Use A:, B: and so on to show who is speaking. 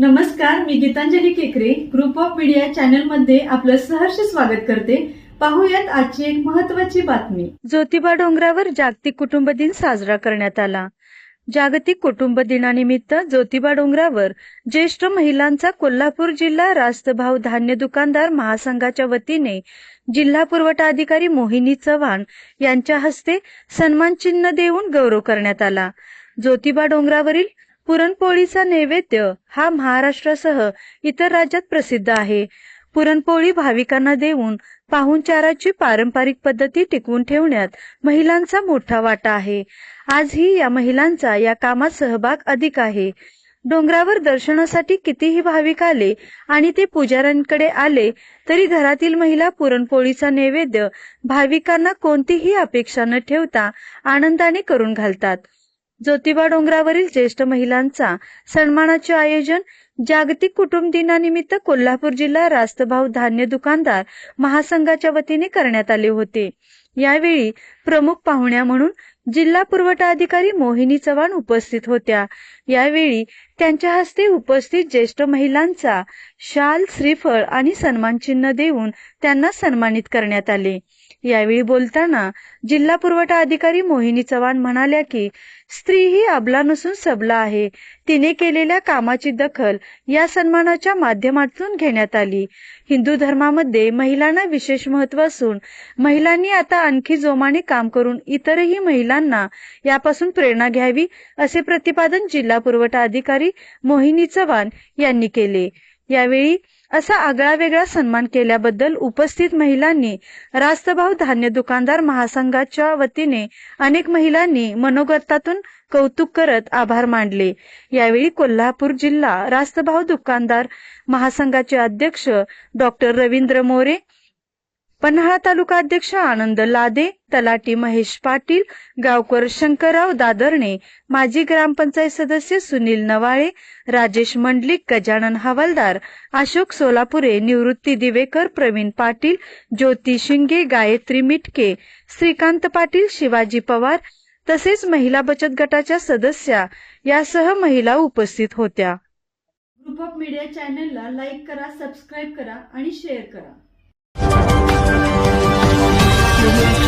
A: नमस्कार मी गीतांजली केकरे. Group of media चॅनलमध्ये आपलं सहर्ष स्वागत करते. पाहूयात आजची एक महत्वाची बातमी.
B: ज्योतिबा डोंगरावर जागतिक कुटुंब दिन साजरा करण्यात आला. जागतिक कुटुंब दिनानिमित्त ज्योतिबा डोंगरावर ज्येष्ठ महिलांचा कोल्हापूर जिल्हा रास्तभाव धान्य दुकानदार महासंघाच्या वतीने जिल्हा पुरवठा अधिकारी मोहिनी चव्हाण यांच्या हस्ते सन्मान चिन्ह देऊन गौरव करण्यात आला. ज्योतिबा डोंगरावरील पुरणपोळीचा नैवेद्य हा महाराष्ट्रासह इतर राज्यात प्रसिद्ध आहे. पुरणपोळी भाविकांना देऊन पाहुणचाराची पारंपरिक पद्धती टिकवून ठेवण्यात महिलांचा मोठा वाटा आहे. आजही या महिलांचा या कामात सहभाग अधिक आहे. डोंगरावर दर्शनासाठी कितीही भाविक आले आणि ते पुजाऱ्यांकडे आले तरी घरातील महिला पुरणपोळीचा नैवेद्य भाविकांना कोणतीही अपेक्षा न ठेवता आनंदाने करून घालतात. ज्योतिबा डोंगरावरील ज्येष्ठ महिलांचा सन्मानाचे आयोजन जागतिक कुटुंब दिनानिमित्त कोल्हापूर जिल्हा रास्तभाव धान्य दुकानदार महासंघाच्या वतीने करण्यात आले होते. यावेळी प्रमुख पाहुण्या म्हणून जिल्हा पुरवठा अधिकारी मोहिनी चव्हाण उपस्थित होत्या. यावेळी त्यांच्या हस्ते उपस्थित ज्येष्ठ महिलांचा शाल श्रीफळ आणि सन्मानचिन्ह देऊन त्यांना सन्मानित करण्यात आले. यावेळी बोलताना जिल्हा पुरवठा अधिकारी मोहिनी चव्हाण म्हणाल्या की स्त्री ही अबला नसून सबला आहे. तिने केलेल्या कामाची दखल या सन्मानाच्या माध्यमातून घेण्यात आली. हिंदू धर्मामध्ये महिलांना विशेष महत्त्व असून महिलांनी आता आणखी जोमाने काम करून इतरही महिलांना यापासून प्रेरणा घ्यावी असे प्रतिपादन जिल्हा पुरवठा अधिकारी मोहिनी चव्हाण यांनी केले. यावेळी असा आगळा वेगळा सन्मान केल्याबद्दल उपस्थित महिलांनी रास्तभाव धान्य दुकानदार महासंघाच्या वतीने अनेक महिलांनी मनोगतातून कौतुक करत आभार मानले. यावेळी कोल्हापूर जिल्हा रास्तभाव दुकानदार महासंघाचे अध्यक्ष डॉक्टर रवींद्र मोरे पन्हाळा तालुका अध्यक्ष आनंद लादे तलाटी महेश पाटील गावकर शंकरराव दादरणे माजी ग्रामपंचायत सदस्य सुनील नवाळे राजेश मंडलिक गजानन हवालदार अशोक सोलापुरे निवृत्ती दिवेकर प्रवीण पाटील ज्योती शिंगे गायत्री मिटके श्रीकांत पाटील शिवाजी पवार तसेच महिला बचत गटाच्या सदस्या यासह महिला उपस्थित होत्या.
A: ग्रुप ऑफ मीडिया चॅनलला लाईक करा सबस्क्राईब करा आणि शेअर करा. Humans